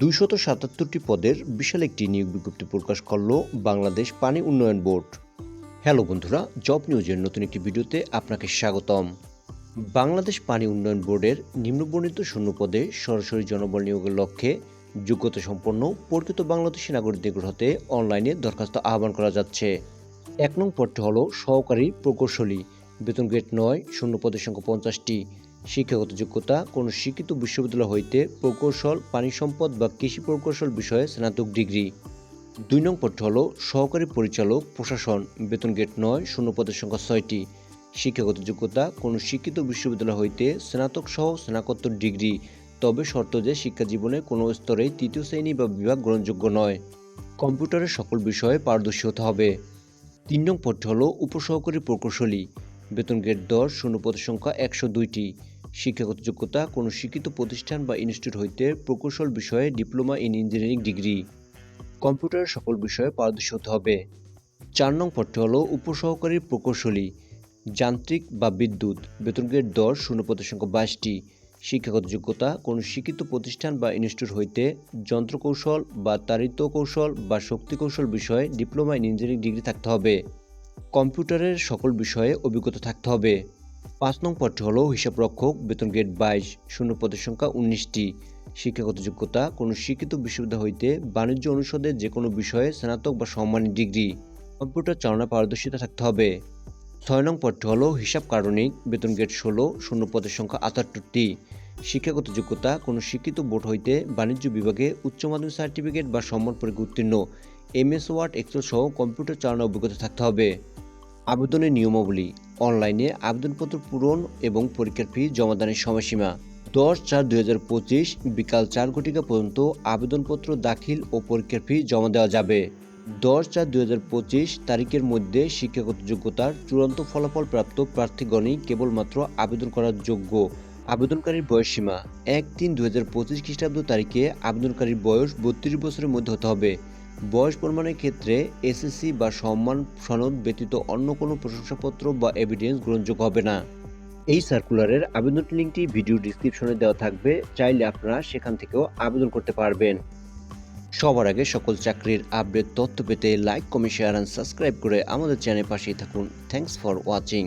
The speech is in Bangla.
দুইশত সাতাত্তরটি পদের বিশাল একটি নিয়োগ বিজ্ঞপ্তি প্রকাশ করল বাংলাদেশ পানি উন্নয়ন বোর্ড। হ্যালো বন্ধুরা, জব নিউজের নতুন একটি ভিডিওতে আপনাকে স্বাগতম। বাংলাদেশ পানি উন্নয়ন বোর্ডের নিম্নবর্ণিত শূন্য পদে সরাসরি জনবল নিয়োগের লক্ষ্যে যোগ্যতা সম্পন্ন প্রকৃত বাংলাদেশি নাগরিকদের হতে অনলাইনে দরখাস্ত আহ্বান করা যাচ্ছে। এক নং পদটি হল সহকারী প্রকৌশলী। বেতন গ্রেড নয়, শূন্য পদের সংখ্যা পঞ্চাশটি। শিক্ষাগত যোগ্যতা কোনো শিক্ষিত বিশ্ববিদ্যালয় হইতে প্রকৌশল, পানি সম্পদ বা কৃষি প্রকৌশল বিষয়ে স্নাতক ডিগ্রি। দুই নং পদটি হল সহকারী পরিচালক, প্রশাসন। বেতন গেট নয়, শূন্য পদের সংখ্যা ছয়টি। শিক্ষাগত যোগ্যতা কোনো শিক্ষিত বিশ্ববিদ্যালয় হইতে স্নাতক সহ স্নাতকোত্তর ডিগ্রি, তবে শর্ত যে শিক্ষা জীবনে কোনো স্তরে তৃতীয় শ্রেণি বা বিভাগ গ্রহণযোগ্য নয়। কম্পিউটারের সকল বিষয়ে পারদর্শী হতে হবে। তিন নং পদটি হল উপসহকারী প্রকৌশলী। বেতন গ্রেড দশ, শূন্য পদের সংখ্যা একশো দুইটি। শিক্ষাগত যোগ্যতা, কোনো শিক্ষিত প্রতিষ্ঠান বা ইনস্টিটিউট হইতে প্রকৌশল বিষয়ে ডিপ্লোমা ইন ইঞ্জিনিয়ারিং ডিগ্রি। কম্পিউটারের সকল বিষয়ে পারদর্শী হতে হবে। চার নং পদটি হল উপসহকারী প্রকৌশলী, যান্ত্রিক বা বিদ্যুৎ। বেতন গ্রেড দশ, শূন্য পদের সংখ্যা বাইশটি। শিক্ষাগত যোগ্যতা, কোনো শিক্ষিত প্রতিষ্ঠান বা ইনস্টিটিউট হইতে যন্ত্রকৌশল বা তারিত কৌশল বা শক্তি কৌশল বিষয়ে ডিপ্লোমা ইন ইঞ্জিনিয়ারিং ডিগ্রি থাকতে হবে। কম্পিউটারের সকল বিষয়ে অভিজ্ঞতা থাকতে হবে। পাঁচ নং পদটি হল হিসাবরক্ষক, বেতন গ্রেড বাইশ, শূন্য পদের সংখ্যা উনিশটি। শিক্ষাগত যোগ্যতা, কোনো শিক্ষিত বিশ্ববিদ্যালয় হইতে বাণিজ্য অনুষদের যে কোনো বিষয়ে স্নাতক বা সম্মানী ডিগ্রি। কম্পিউটার চালনা পারদর্শিতা থাকতে হবে। ছয় নং পদটি হল হিসাব কারণিক বেতন গ্রেড ষোলো, শূন্য পদের সংখ্যা আটাত্তরটি। শিক্ষাগত যোগ্যতা, কোনো শিক্ষিত বোর্ড হইতে বাণিজ্য বিভাগে উচ্চ মাধ্যমিক সার্টিফিকেট বা সম্মান পরীক্ষা উত্তীর্ণ। এমএস, ওয়ার্ড, এক্সেল সহ কম্পিউটার চালানোর অভিজ্ঞতা থাকতে হবে। আবেদনের নিয়মাবলী, অনলাইনে আবেদনপত্র পূরণ এবং পরীক্ষার ফি জমাদানের সময়সীমা। দশ চার দুই হাজার পঁচিশ বিকাল চার ঘটিকা পর্যন্ত আবেদনপত্র দাখিল ও পরীক্ষার ফি জমা দেওয়া যাবে। দশ চার দুই হাজার পঁচিশ তারিখের মধ্যে শিক্ষাগত যোগ্যতার চূড়ান্ত ফলাফল প্রাপ্ত প্রার্থীগণই কেবলমাত্র আবেদন করার যোগ্য। আবেদনকারীর বয়সসীমা এক তিন দু হাজার পঁচিশ খ্রিস্টাব্দ তারিখে আবেদনকারীর বয়স বত্রিশ বছরের মধ্যে হতে হবে। বয়স প্রমাণের ক্ষেত্রে এসএসসি বা সম্মান সনদ ব্যতীত অন্য কোনো প্রশংসাপত্র বা এভিডেন্স গ্রহণযোগ্য হবে না। এই সার্কুলারের আবেদন লিঙ্কটি ভিডিও ডিসক্রিপশনে দেওয়া থাকবে। চাইলে আপনারা সেখান থেকেও আবেদন করতে পারবেন। সবার আগে সকল চাকরির আপডেট তথ্য পেতে like comment share and subscribe করে আমাদের চ্যানেল পাশেই থাকুন। Thanks for watching